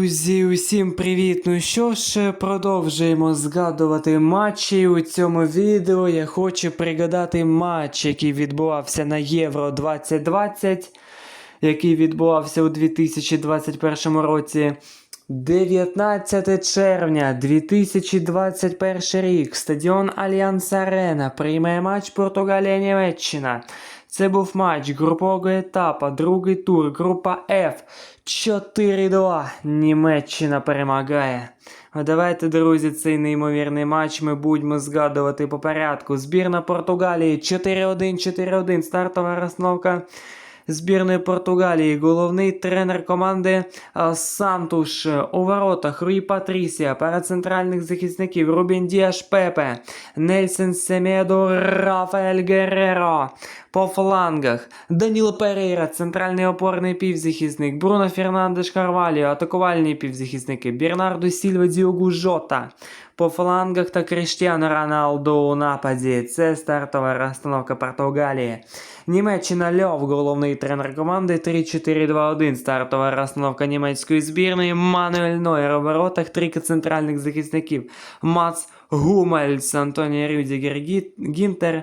Друзі, усім привіт! Ну що ж, продовжуємо згадувати матчі. У цьому відео я хочу пригадати матч, який відбувався на Євро 2020, який відбувався у 2021 році. 19 червня 2021 рік. Стадіон Альянс Арена приймає матч Португалія-Німеччина. Це був матч групового етапу, другий тур, група F. 4-2. Німеччина перемагає. Давайте, друзі, цей неймовірний матч ми будемо згадувати по порядку. Збірна Португалії 4-1, 4-1. Стартова розстановка збірної Португалії. Головний тренер команди Сантуш. У воротах Руї Патрісія, пара центральних захисників Рубін Діаш Пепе, Нельсон Семедо, Рафаель Герреро. По флангах Даніло Перейра, центральний опорний півзахисник, Бруно Фернандеш Карваліо, атакувальні півзахисники, Бернардо Сільва Діогу Жота. По флангах та Кріштіану Роналду у нападі. Це стартова розстановка Португалії. Німеччина Льов, головний тренер команди 3-4-2-1. Стартова розстановка німецької збірної. Мануель Нойер у воротах, трійка центральних захисників. Мац Гумельс, Антоні Рюдігер Гі- Гінтер.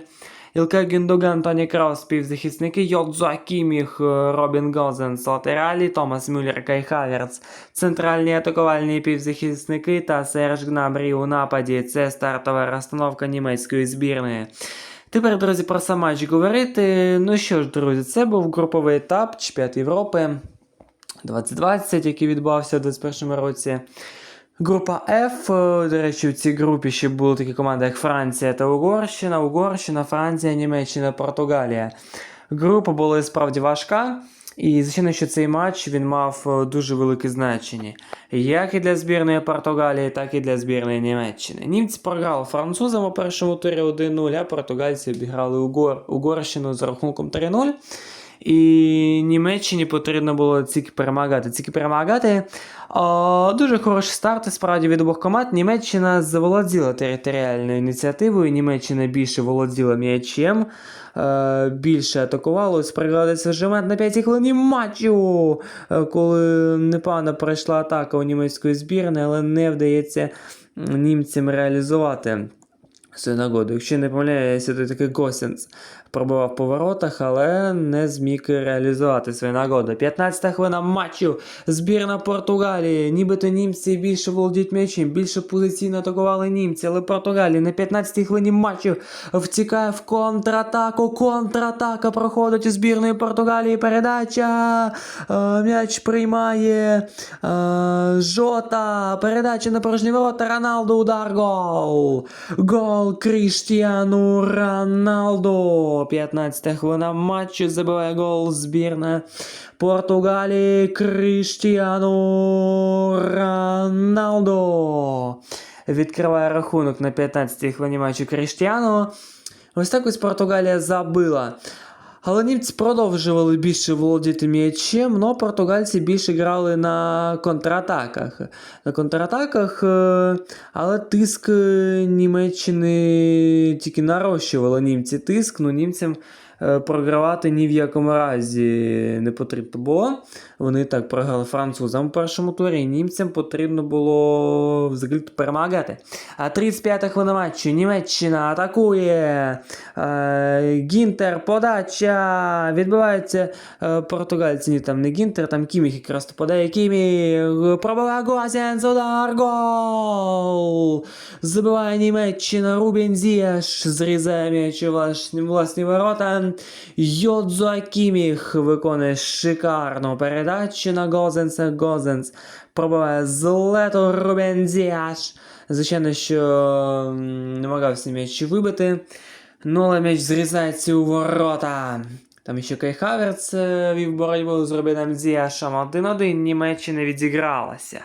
Ілка Гюндоган, Тоні Краус, півзахисники, Йодзо Кіміх, Робін Гозенс, латералі, Томас Мюллер, Кай Хаверц, центральні атакувальні півзахисники та Серж Гнабрі у нападі. Це стартова розстановка німецької збірної. Тепер, друзі, про сам матч говорити. Ну що ж, друзі, це був груповий етап Чемпіонат Європи 2020, який відбувався у 2021 році. Група F, е, до речі, в цій групі ще були такі команди, як Франція та Угорщина, Угорщина, Франція, Німеччина, Португалія. Група була справді важка. І звичайно, що цей матч він мав е, дуже велике значення. Як і для збірної Португалії, так і для збірної Німеччини. Німці програли французам у першому турі 1-0, а португальці обіграли Угор... Угорщину з рахунком 3-0. І Німеччині потрібно було тільки перемагати. Тільки перемагати. О, дуже хороший старт справді від обох команд. Німеччина заволоділа територіальною ініціативою. Німеччина більше володіла м'ячем, е, більше атакувала. Ось пригадується вже момент на 5 хвилині матчу, е, коли непогано пройшла атака у німецької збірної, але не вдається німцям реалізувати нагоду. Якщо не помиляюся, то такий Госенс пробивав по воротах, але не зміг реалізувати свою нагоду. 15 хвилина матчу. Збірна Португалії. Нібито німці більше володіють м'ячем, більше позиційно атакували німці, але Португалія на 15 хвилині матчу втікає в контратаку. Контратака проходить у збірної Португалії. Передача. Е, М'яч приймає е, Жота. Передача на порожні ворота. Роналду удар гол. Гол Кріштіану Роналду. 15 хвилина матчу забиває гол збірна Португалії Кріштіану Роналду. Відкриває рахунок на 15 хвилині матчу Кріштіану. Ось так ось Португалія забила. Але німці продовжували більше володіти м'ячем, але португальці більше грали на контратаках. На контратаках, е, але тиск е, Німеччини тільки нарощували німці тиск, ну німцям програвати ні в якому разі не потрібно було. Вони так програли французам у першому турі. Німцям потрібно було взагалі перемагати. А 35 хвилина матчу. Німеччина атакує. Е, Гінтер, подача. Відбувається е, португальці. Ні, там не Гінтер, там Кіміх якраз подає Кіміх. Пробиває Гозенс, удар, гол. Забиває Німеччина. Рубін Зіяш зрізає м'яч у власні ворота. Йодзо Кіміх виконує шикарну передачу на Гозенса. Гозенс пробиває з лету Рубен Зіяш. Звичайно, що намагався м'яч вибити. Ну, але м'яч зрізається у ворота. Там ще Кай Хаверц е, вів боротьбу з Рубеном Зіашем. 1-1 Німеччина відігралася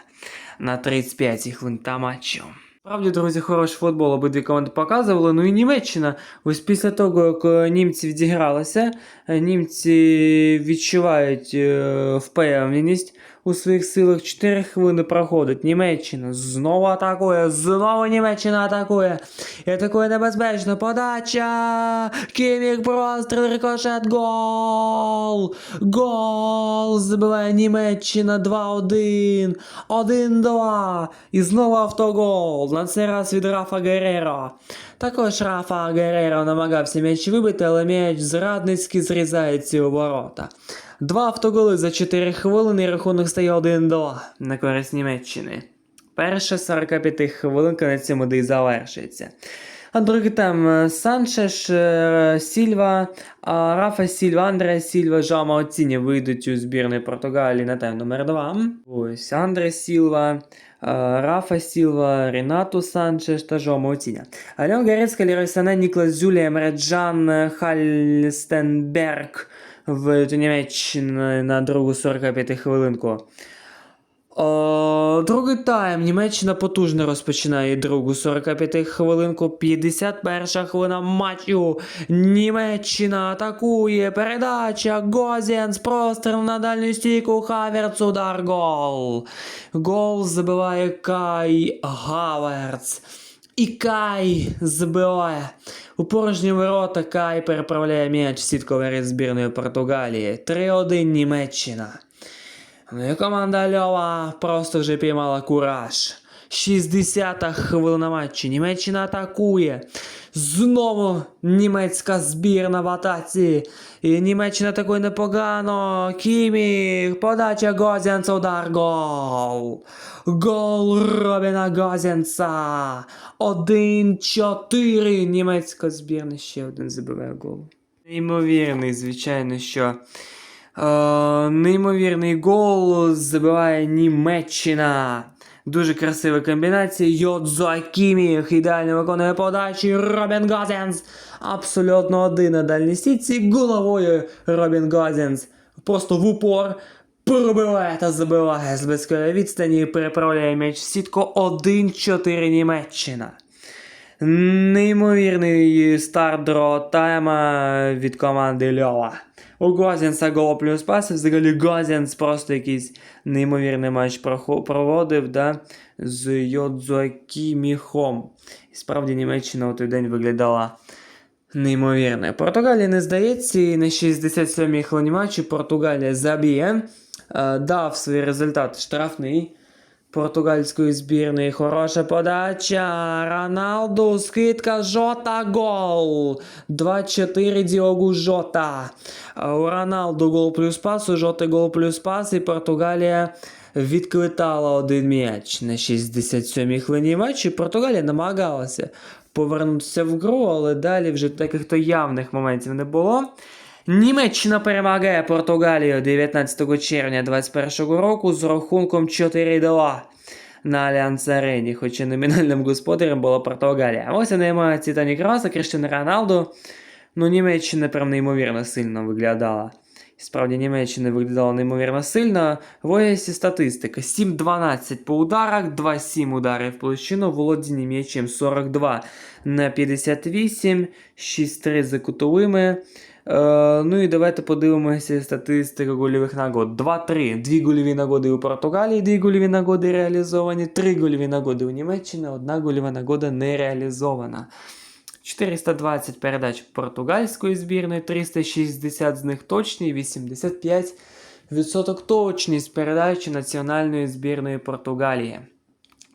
на 35-й хвилин та матчу. Справді, друзі, хороший футбол обидві команди показували. Ну і Німеччина. Ось після того, як е, німці відігралися, е, німці відчувають е, впевненість у своїх силах 4 хвилини проходить. Німеччина знову атакує, знову Німеччина атакує. І атакує небезпечно. Подача! Кімік простріл, рикошет, гол! Гол! Забиває Німеччина 2-1. 1-2. І знову автогол. На цей раз від Рафа Гереро. Також Рафа Гереро намагався м'яч вибити, але м'яч зрадницьки зрізається у ворота. Два автоголи за 4 хвилини і рахунок стає 1-2 на користь Німеччини. Перша 45 хвилинка на цьому й завершується. А другий там е, Санчеш, е, Сільва, Рафа Сільва, Андре Сільва, Жама Оціні вийдуть у збірної Португалії на тайм номер 2. Ось Андре Сілва, е, Рафа Сілва, Ренату Санчеш та Жома Оціня. Альон Гарецька, Лерой Сане, Ніклас Зюлія, Мереджан Хальстенберг в Німеччині на другу 45 хвилинку. О, другий тайм. Німеччина потужно розпочинає другу 45 хвилинку. 51 хвилина матчу. Німеччина атакує. Передача. Гозєнс. Простріл на дальню стійку. Хаверц. Удар. Гол. Гол забиває Кай Гаверц. І Кай забиває. У порожні ворота Кай переправляє м'яч в сітковері збірної Португалії. 3-1 Німеччина. Ну і команда Льова просто вже піймала кураж. 60-та хвилина матчу. Німеччина атакує. Знову німецька збірна в атаці. І Німеччина атакує непогано. Кімі. Подача Гозенса. Удар. Гол. Гол Робіна Гозенса. 1-4. Німецька збірна ще один забиває гол. Неймовірний, звичайно, що. Е, неймовірний гол забиває Німеччина. Дуже красива комбінація. Йодзо Акіміх ідеально виконує подачі. Робін Газенс. Абсолютно один на дальній стійці. Головою Робін Газенс. Просто в упор. Пробиває та забиває з близької відстані. Переправляє м'яч в сітку 1-4 Німеччина. Неймовірний старт другого тайма від команди Льова. У Гозінса гол плюс пас. Взагалі Гозінс просто якийсь неймовірний матч проводив да, з Йодзуакіміхом. І справді Німеччина у той день виглядала неймовірно. Португалія не здається, і на 67-й хвилині матчу Португалія заб'є. Е, Дав свій результат штрафний португальської збірної. Хороша подача. Роналду, скидка, Жота, гол. 2-4 Діогу Жота. У Роналду гол плюс пас, у Жоти гол плюс пас, і Португалія відклитала один м'яч на 67-й хвилині матчу. Португалія намагалася повернутися в гру, але далі вже таких то явних моментів не було. Німеччина перемагає Португалію 19 червня 2021 року з рахунком 4-2 на Альянс Арені, хоча номінальним господарем була Португалія. Ось вони мають Тані Краса, Кріштіна Роналду. Ну, Німеччина прям неймовірно сильно виглядала. Справді Німеччина виглядала неймовірно сильно. В ОСі статистика: 7-12 по ударах, 2-7 ударів в площину, володіння м'ячем 42 на 58, 6-3 за кутовими. Е, ну і давайте подивимося статистику гольових нагод. 2-3. Дві гольові нагоди у Португалії, дві гольові нагоди реалізовані, три гольові нагоди у Німеччині, одна гольова нагода не реалізована. 420 передач португальської збірної, 360 з них точні, 85% точність передачі національної збірної Португалії.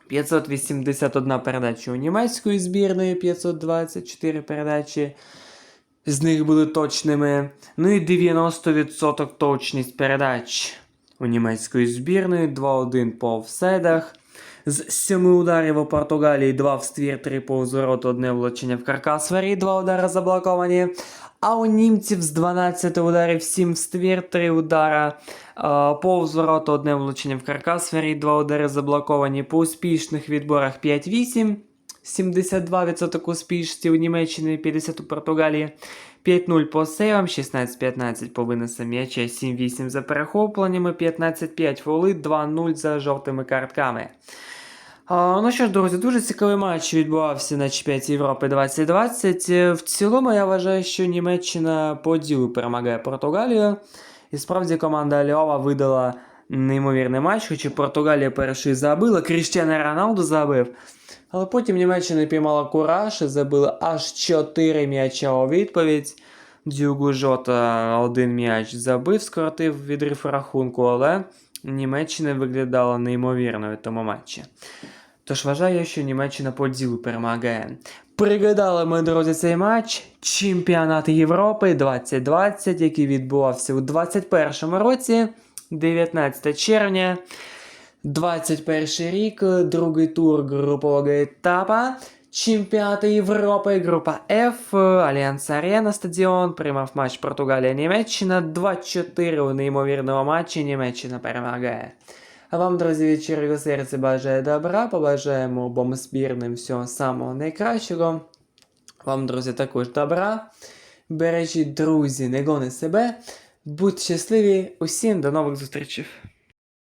581 передача у німецької збірної, 524 передачі з них були точними. Ну і 90% точність передач у німецької збірної, 2-1 по офсайдах. З 7 ударів у Португалії 2 в ствір, 3 повз одне влучення в каркас варі, 2 удари заблоковані. А у німців з 12 ударів 7 в ствір, 3 удара е, повз ворот, одне влучення в каркас варі, 2 удари заблоковані. По успішних відборах 5-8. 72% успішності у Німеччині, 50% у Португалії. 5-0 по сейвам, 16-15 по винесам м'яча, 7-8 за перехопленнями, 15-5 фоли, 2-0 за жовтими картками. А, ну що ж, друзі, дуже цікавий матч відбувався на чемпіонаті Європи 2020. Е, В цілому я вважаю, що Німеччина по ділу перемагає Португалію. І справді команда Льова видала неймовірний матч, хоч і Португалія перший забила, Кріштіану Роналду забив. Але потім Німеччина піймала кураж і забила аж 4 м'яча у відповідь. Дюгу Жота один м'яч забив, скоротив відрив рахунку, але Німеччина виглядала неймовірно в тому матчі. Тож вважаю, що Німеччина по ділу перемагає. Пригадали ми, друзі, цей матч. Чемпіонат Європи 2020, який відбувався у 2021 році, 19 червня. 21 рік, другий тур групового етапа. Чемпіонат Європи, група F, Альянс Арена стадіон, приймав матч Португалія-Німеччина. 2-4 у неймовірному матчі Німеччина перемагає. А вам, друзі, від щирого серця бажаю добра, побажаємо обом збірним всього самого найкращого. Вам, друзі, також добра. Бережіть, друзі, не гони себе. Будьте щасливі, усім до нових зустрічей.